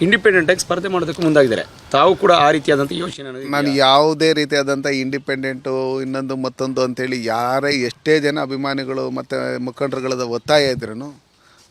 Independent ಆಗಿ ಸ್ಪರ್ಧೆ ಮಾಡೋದಕ್ಕೆ ಮುಂದಾಗಿದ್ದಾರೆ. ತಾವು ಕೂಡ ಆ ರೀತಿಯಾದಂಥ ಯೋಚನೆ ಅನ್ನೋದು ನಾನು ಯಾವುದೇ ರೀತಿಯಾದಂಥ ಇಂಡಿಪೆಂಡೆಂಟು ಇನ್ನೊಂದು ಮತ್ತೊಂದು ಅಂತೇಳಿ ಯಾರೇ ಎಷ್ಟೇ ಜನ ಅಭಿಮಾನಿಗಳು ಮತ್ತು ಮುಖಂಡರುಗಳದ ಒತ್ತಾಯ ಇದ್ರೂ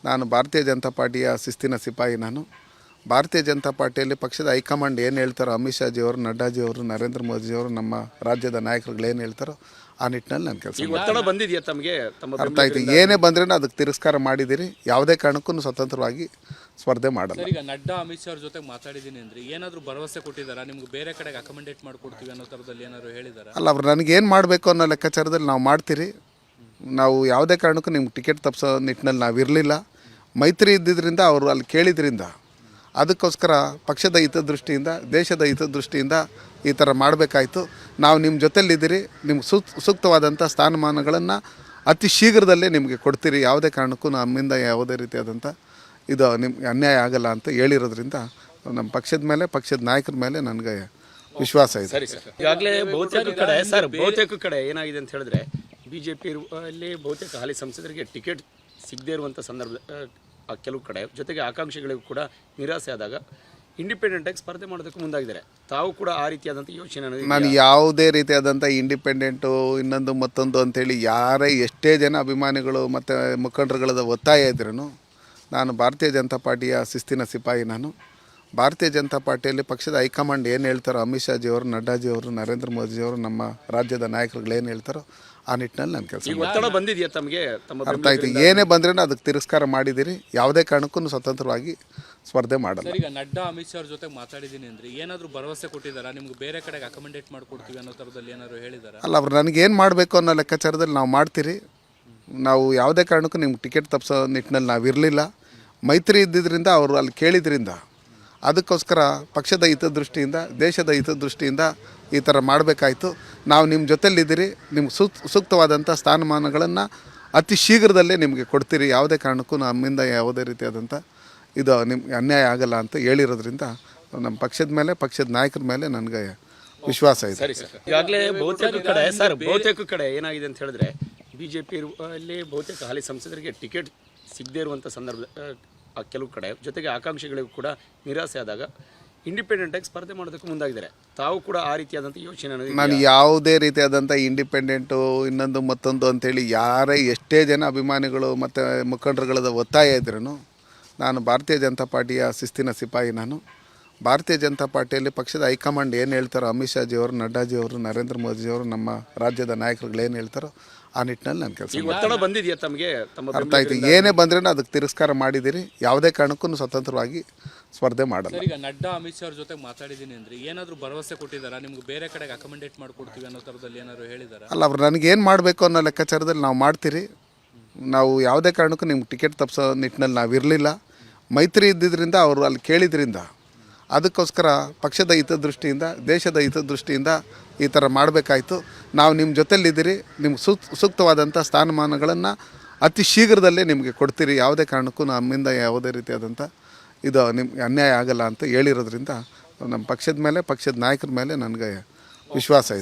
ನಾನು ಭಾರತೀಯ ಜನತಾ ಪಾರ್ಟಿಯ ಶಿಸ್ತಿನ ಸಿಪಾಯಿ ನಾನು. ಭಾರತೀಯ ಜನತಾ ಪಾರ್ಟಿಯಲ್ಲಿ ಪಕ್ಷದ ಹೈಕಮಾಂಡ್ ಏನು ಹೇಳ್ತಾರೋ ಅಮಿತ್ ಶಾಜಿಯವರು ನಡ್ಡಾಜಿಯವರು ನರೇಂದ್ರ ಮೋದಿಜಿಯವರು ನಮ್ಮ ರಾಜ್ಯದ ನಾಯಕರುಗಳು ಏನು ಹೇಳ್ತಾರೋ ಆ ನಿಟ್ಟಿನಲ್ಲಿ ನಾನು ಕೆಲಸ ಒತ್ತಡ ಬಂದಿದೆಯಾ ತಮಗೆ? ತಮ್ಮ ಅರ್ಥ ಆಯಿತು. ಏನೇ ಬಂದ್ರೂ ಅದಕ್ಕೆ ತಿರಸ್ಕಾರ ಮಾಡಿದ್ದೀರಿ. ಯಾವುದೇ ಕಾರಣಕ್ಕೂ ಸ್ವತಂತ್ರವಾಗಿ ಸ್ಪರ್ಧೆ ಮಾಡಲ್ಲ. ಸರ್ ಈಗ ನಡ್ಡಾ ಅಮಿತ್ ಶಾ ಅವ್ರ ಜೊತೆ ಮಾತಾಡಿದ್ದೀನಿ ಅಂದ್ರೆ ಏನಾದರೂ ಭರವಸೆ ಕೊಟ್ಟಿದ್ದಾರಾ ನಿಮ್ಗೆ ಬೇರೆ ಕಡೆಗೆ ಅಕಮಂಡೇಟ್ ಮಾಡ್ಕೊಡ್ತೀವಿ ಅನ್ನೋ ಥರದಲ್ಲಿ ಏನಾದ್ರು ಹೇಳಿದಾರಾ? ಅಲ್ಲ ಅವ್ರು ನನಗೇನು ಮಾಡಬೇಕು ಅನ್ನೋ ಲೆಕ್ಕಾಚಾರದಲ್ಲಿ ನಾವು ಮಾಡ್ತೀರಿ. ನಾವು ಯಾವುದೇ ಕಾರಣಕ್ಕೂ ನಿಮ್ಗೆ ಟಿಕೆಟ್ ತಪ್ಪಿಸೋ ನಿಟ್ಟಿನಲ್ಲಿ ನಾವು ಇರಲಿಲ್ಲ ಮೈತ್ರಿ ಇದ್ದಿದ್ದರಿಂದ ಅವರು ಅಲ್ಲಿ ಕೇಳಿದ್ರಿಂದ ಅದಕ್ಕೋಸ್ಕರ ಪಕ್ಷದ ಹಿತದೃಷ್ಟಿಯಿಂದ ದೇಶದ ಹಿತದೃಷ್ಟಿಯಿಂದ ಈ ಥರ ಮಾಡಬೇಕಾಯ್ತು. ನಾವು ನಿಮ್ಮ ಜೊತೆಲಿದ್ದೀರಿ ನಿಮ್ಗೆ ಸೂಕ್ ಸೂಕ್ತವಾದಂಥ ಸ್ಥಾನಮಾನಗಳನ್ನು ಅತಿ ಶೀಘ್ರದಲ್ಲೇ ನಿಮಗೆ ಕೊಡ್ತೀರಿ. ಯಾವುದೇ ಕಾರಣಕ್ಕೂ ನಮ್ಮಿಂದ ಯಾವುದೇ ರೀತಿಯಾದಂಥ ಇದು ನಿಮ್ಗೆ ಅನ್ಯಾಯ ಆಗಲ್ಲ ಅಂತ ಹೇಳಿರೋದ್ರಿಂದ ನಮ್ಮ ಪಕ್ಷದ ಮೇಲೆ ಪಕ್ಷದ ನಾಯಕರ ಮೇಲೆ ನನಗೆ ವಿಶ್ವಾಸ ಇದೆ. ಸರಿ ಸರ್. ಈಗಾಗಲೇ ಬಹುತೇಕ ಕಡೆ ಸರ್ ಬಹುತೇಕ ಕಡೆ ಏನಾಗಿದೆ ಅಂತ ಹೇಳಿದ್ರೆ ಬಿಜೆಪಿ ಅಲ್ಲಿ ಬಹುತೇಕ ಹಾಲಿ ಸಂಸದರಿಗೆ ಟಿಕೆಟ್ ಸಿಗದೇ ಇರುವಂಥ ಸಂದರ್ಭ ಆ, ಕೆಲವು ಕಡೆ. ಜೊತೆಗೆ ಆಕಾಂಕ್ಷಿಗಳಿಗೂ ಕೂಡ ನಿರಾಸೆ ಆದಾಗ ಇಂಡಿಪೆಂಡೆಂಟ್ ಆಗಿ ಸ್ಪರ್ಧೆ ಮಾಡೋದಕ್ಕೆ ಮುಂದಾಗಿದ್ದಾರೆ. ತಾವು ಕೂಡ ಆ ರೀತಿಯಾದಂಥ ಯೋಚನೆ ನಾನು ಯಾವುದೇ ರೀತಿಯಾದಂಥ ಇಂಡಿಪೆಂಡೆಂಟು ಇನ್ನೊಂದು ಮತ್ತೊಂದು ಅಂತೇಳಿ ಯಾರೇ ಎಷ್ಟೇ ಜನ ಅಭಿಮಾನಿಗಳು ಮತ್ತು ಮುಖಂಡರುಗಳದ ಒತ್ತಾಯ ಇದ್ರೂ ನಾನು ಭಾರತೀಯ ಜನತಾ ಪಾರ್ಟಿಯ ಶಿಸ್ತಿನ ಸಿಪಾಯಿ ನಾನು. ಭಾರತೀಯ ಜನತಾ ಪಾರ್ಟಿಯಲ್ಲಿ ಪಕ್ಷದ ಹೈಕಮಾಂಡ್ ಏನು ಹೇಳ್ತಾರೋ ಅಮಿತ್ ಶಾಜಿಯವರು ನಡ್ಡಾಜಿಯವರು ನರೇಂದ್ರ ಮೋದಿಜಿಯವರು ನಮ್ಮ ರಾಜ್ಯದ ನಾಯಕರುಗಳು ಏನು ಹೇಳ್ತಾರೋ ಆ ನಿಟ್ಟಿನಲ್ಲಿ ನಾನು ಕೆಲಸ ಒತ್ತಡ ಬಂದಿದೆಯಾ ತಮಗೆ? ತಮ್ಮ ಅರ್ಥ ಆಯ್ತು. ಏನೇ ಬಂದ್ರೂ ಅದಕ್ಕೆ ತಿರಸ್ಕಾರ ಮಾಡಿದ್ದೀರಿ ಯಾವುದೇ ಕಾರಣಕ್ಕೂ ಸ್ವತಂತ್ರವಾಗಿ ಸ್ಪರ್ಧೆ ಮಾಡಲ್ಲ. ಈಗ ನಡ್ಡಾ ಅಮಿತ್ ಶಾ ಅವ್ರ ಜೊತೆ ಮಾತಾಡಿದ್ದೀನಿ ಅಂದ್ರೆ ಏನಾದರೂ ಭರವಸೆ ಕೊಟ್ಟಿದ್ದಾರಾ? ನಿಮ್ಗೆ ಬೇರೆ ಕಡೆಗೆ ಅಕಮಂಡೇಟ್ ಮಾಡ್ಕೊಡ್ತೀವಿ ಅನ್ನೋ ಥರದಲ್ಲಿ ಏನಾದ್ರು ಹೇಳಿದ್ದಾರೆ ಅಲ್ಲ ಅವ್ರು ನನಗೇನು ಮಾಡಬೇಕು ಅನ್ನೋ ಲೆಕ್ಕಾಚಾರದಲ್ಲಿ ನಾವು ಮಾಡ್ತೀರಿ. ನಾವು ಯಾವುದೇ ಕಾರಣಕ್ಕೂ ನಿಮ್ಗೆ ಟಿಕೆಟ್ ತಪ್ಪಿಸೋ ನಿಟ್ಟಿನಲ್ಲಿ ನಾವು ಇರಲಿಲ್ಲ ಮೈತ್ರಿ ಇದ್ದಿದ್ದರಿಂದ ಅವರು ಅಲ್ಲಿ ಕೇಳಿದ್ರಿಂದ ಅದಕ್ಕೋಸ್ಕರ ಪಕ್ಷದ ಹಿತದೃಷ್ಟಿಯಿಂದ, ದೇಶದ ಹಿತದೃಷ್ಟಿಯಿಂದ ಈ ಥರ ಮಾಡಬೇಕಾಯಿತು. ನಾವು ನಿಮ್ಮ ಜೊತೆಲಿದ್ದೀರಿ ನಿಮ್ಗೆ ಸೂಕ್ ಸೂಕ್ತವಾದಂಥ ಸ್ಥಾನಮಾನಗಳನ್ನು ಅತಿ ಶೀಘ್ರದಲ್ಲೇ ನಿಮಗೆ ಕೊಡ್ತೀರಿ. ಯಾವುದೇ ಕಾರಣಕ್ಕೂ ನಮ್ಮಿಂದ ಯಾವುದೇ ರೀತಿಯಾದಂಥ ಇದು ನಿಮ್ಗೆ ಅನ್ಯಾಯ ಆಗಲ್ಲ ಅಂತ ಹೇಳಿರೋದ್ರಿಂದ ನಮ್ಮ ಪಕ್ಷದ ಮೇಲೆ, ಪಕ್ಷದ ನಾಯಕರ ಮೇಲೆ ನನಗೆ ವಿಶ್ವಾಸ ಇದೆ. ಸರಿ ಈಗಾಗಲೇ ಬಹುತೇಕ ಕಡೆ, ಸರ್ ಬಹುತೇಕ ಕಡೆ ಏನಾಗಿದೆ ಅಂತ ಹೇಳಿದ್ರೆ, ಬಿಜೆಪಿ ಅಲ್ಲಿ ಬಹುತೇಕ ಹಾಲಿ ಸಂಸದರಿಗೆ ಟಿಕೆಟ್ ಸಿಗದೇ ಇರುವಂಥ ಸಂದರ್ಭ ಕೆಲವು ಕಡೆ. ಜೊತೆಗೆ ಆಕಾಂಕ್ಷಿಗಳಿಗೂ ಕೂಡ ನಿರಾಸೆ ಆದಾಗ ಇಂಡಿಪೆಂಡೆಂಟ್ ಆಗಿ ಸ್ಪರ್ಧೆ ಮಾಡೋದಕ್ಕೆ ಮುಂದಾಗಿದ್ದಾರೆ. ತಾವು ಕೂಡ ಆ ರೀತಿಯಾದಂಥ ಯೋಚನೆ ನಾನು ಯಾವುದೇ ರೀತಿಯಾದಂಥ ಇಂಡಿಪೆಂಡೆಂಟು, ಇನ್ನೊಂದು ಮತ್ತೊಂದು ಅಂತೇಳಿ ಯಾರೇ ಎಷ್ಟೇ ಜನ ಅಭಿಮಾನಿಗಳು ಮತ್ತು ಮುಖಂಡರುಗಳದ ಒತ್ತಾಯ ಇದ್ರೂ ನಾನು ಭಾರತೀಯ ಜನತಾ ಪಾರ್ಟಿಯ ಶಿಸ್ತಿನ ಸಿಪಾಯಿ ನಾನು. ಭಾರತೀಯ ಜನತಾ ಪಾರ್ಟಿಯಲ್ಲಿ ಪಕ್ಷದ ಹೈಕಮಾಂಡ್ ಏನು ಹೇಳ್ತಾರೋ ಅಮಿತ್ ಶಾಜಿಯವರು ನಡ್ಡಾಜಿಯವರು ನರೇಂದ್ರ ಮೋದಿಜಿಯವರು ನಮ್ಮ ರಾಜ್ಯದ ನಾಯಕರುಗಳು ಏನು ಹೇಳ್ತಾರೋ ಆ ನಿಟ್ಟಿನಲ್ಲಿ ನಾನು ಕೆಲಸ ಈಗ ಒತ್ತಡ ಬಂದಿದೆಯಾ ತಮಗೆ? ತಮ್ಮ ಅರ್ಥ ಆಯ್ತು. ಏನೇ ಬಂದ್ರೂ ಅದಕ್ಕೆ ತಿರಸ್ಕಾರ ಮಾಡಿದ್ದೀರಿ. ಯಾವುದೇ ಕಾರಣಕ್ಕೂ ಸ್ವತಂತ್ರವಾಗಿ ಸ್ಪರ್ಧೆ ಮಾಡಲ್ಲ. ಈಗ ನಡ್ಡಾ ಅಮಿತ್ ಶಾ ಅವ್ರ ಜೊತೆ ಮಾತಾಡಿದ್ದೀನಿ ಅಂದ್ರೆ ಏನಾದರೂ ಭರವಸೆ ಕೊಟ್ಟಿದ್ದಾರಾ? ನಿಮ್ಗೆ ಬೇರೆ ಕಡೆಗೆ ಅಕಮಂಡೇಟ್ ಮಾಡ್ಕೊಡ್ತೀವಿ ಅನ್ನೋ ಥರದಲ್ಲಿ ಏನಾದರೂ ಹೇಳಿದಾರಾ? ಅಲ್ಲ ಅವ್ರು ಏನು ಮಾಡಬೇಕು ಅನ್ನೋ ಲೆಕ್ಕಾಚಾರದಲ್ಲಿ ನಾವು ಮಾಡ್ತೀರಿ. ನಾವು ಯಾವುದೇ ಕಾರಣಕ್ಕೂ ನಿಮ್ಗೆ ಟಿಕೆಟ್ ತಪ್ಪಿಸೋ ನಿಟ್ಟಿನಲ್ಲಿ ನಾವು ಇರಲಿಲ್ಲ ಮೈತ್ರಿ ಇದ್ದಿದ್ದರಿಂದ ಅವರು ಅಲ್ಲಿ ಕೇಳಿದ್ರಿಂದ ಅದಕ್ಕೋಸ್ಕರ ಪಕ್ಷದ ಹಿತದೃಷ್ಟಿಯಿಂದ, ದೇಶದ ಹಿತದೃಷ್ಟಿಯಿಂದ ಈ ಥರ ಮಾಡಬೇಕಾಯ್ತು. ನಾವು ನಿಮ್ಮ ಜೊತೆಲಿದ್ದೀರಿ ನಿಮ್ಗೆ ಸೂಕ್, ಸೂಕ್ತವಾದಂಥ ಸ್ಥಾನಮಾನಗಳನ್ನು ಅತಿ ಶೀಘ್ರದಲ್ಲೇ ನಿಮಗೆ ಕೊಡ್ತೀರಿ. ಯಾವುದೇ ಕಾರಣಕ್ಕೂ ನಮ್ಮಿಂದ ಯಾವುದೇ ರೀತಿಯಾದಂಥ ಇದು ನಿಮ್ಗೆ ಅನ್ಯಾಯ ಆಗಲ್ಲ ಅಂತ ಹೇಳಿರೋದ್ರಿಂದ, ನಮ್ಮ ಪಕ್ಷದ ಮೇಲೆ, ಪಕ್ಷದ ನಾಯಕರ ಮೇಲೆ ನನಗೆ ವಿಶ್ವಾಸ ಇದೆ.